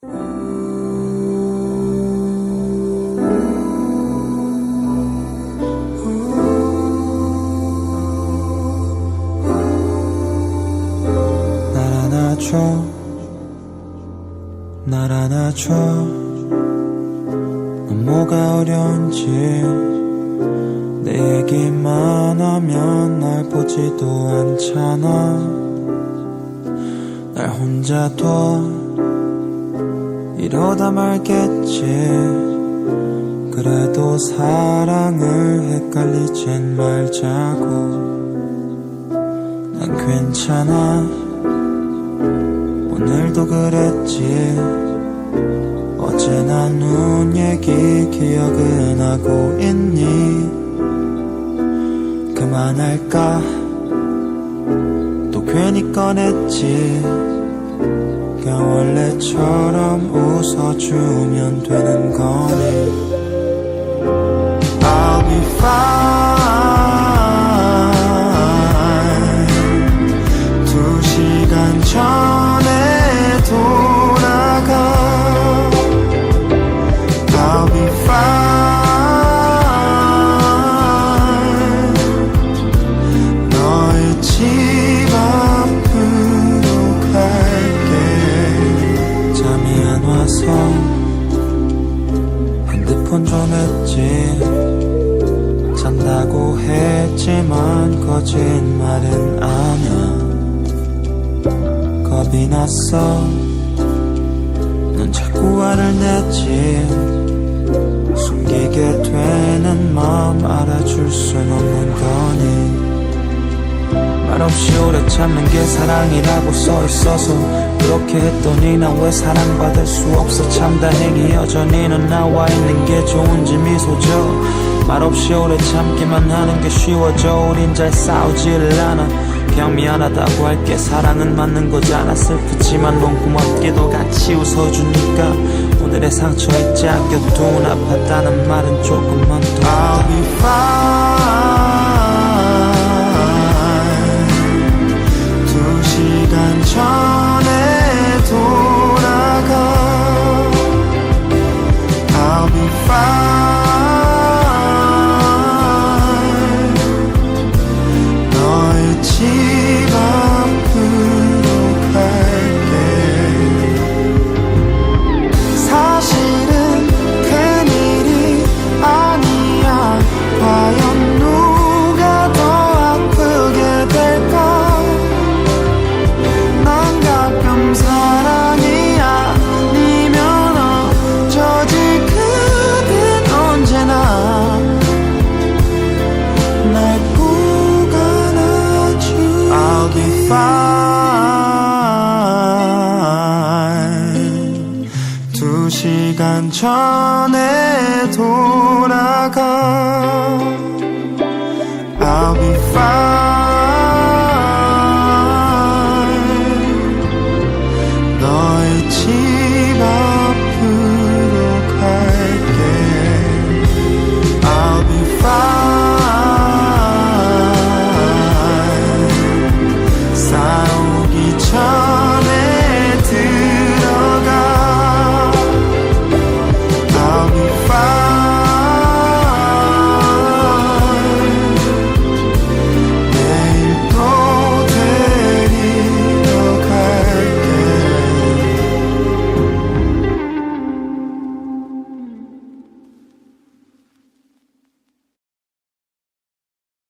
날 안아줘. 날 안아줘. 넌 뭐가 어려운지 내 얘기만 하면 날 보지도 않잖아. 날 혼자 둬 이러다 말겠지. 그래도 사랑을 헷갈리진 말자고. 난 괜찮아. 오늘도 그랬지. 어제 나 눈 얘기 기억은 하고 있니? 그만할까? 또 괜히 꺼냈지 그냥 원래처럼 웃어주면 되는 거니 I'll be fine 핸드폰 좀 했지. 잔다고 했지만 거짓말은 아냐 겁이 났어. 넌 자꾸 화를 냈지 말없이 오래 참는 게 사랑이라고 써 있어서 그렇게 했더니 난 왜 사랑받을 수 없어? 참 다행히 여전히 넌 나와 있는 게 좋은지 미소 져 말없이 오래 참기만 하는 게 쉬워져. 우린 잘 싸우지를 않아. 그냥 미안하다고 할게 사랑은 맞는 거잖아. 슬프지만 넌 고맙게도 같이 웃어주니까 오늘의 상처 잊지 않겨도 아팠다는 말은 조금만 더. I'll be fine 시 시간 전에 돌아가. I'll be fine. 너의 집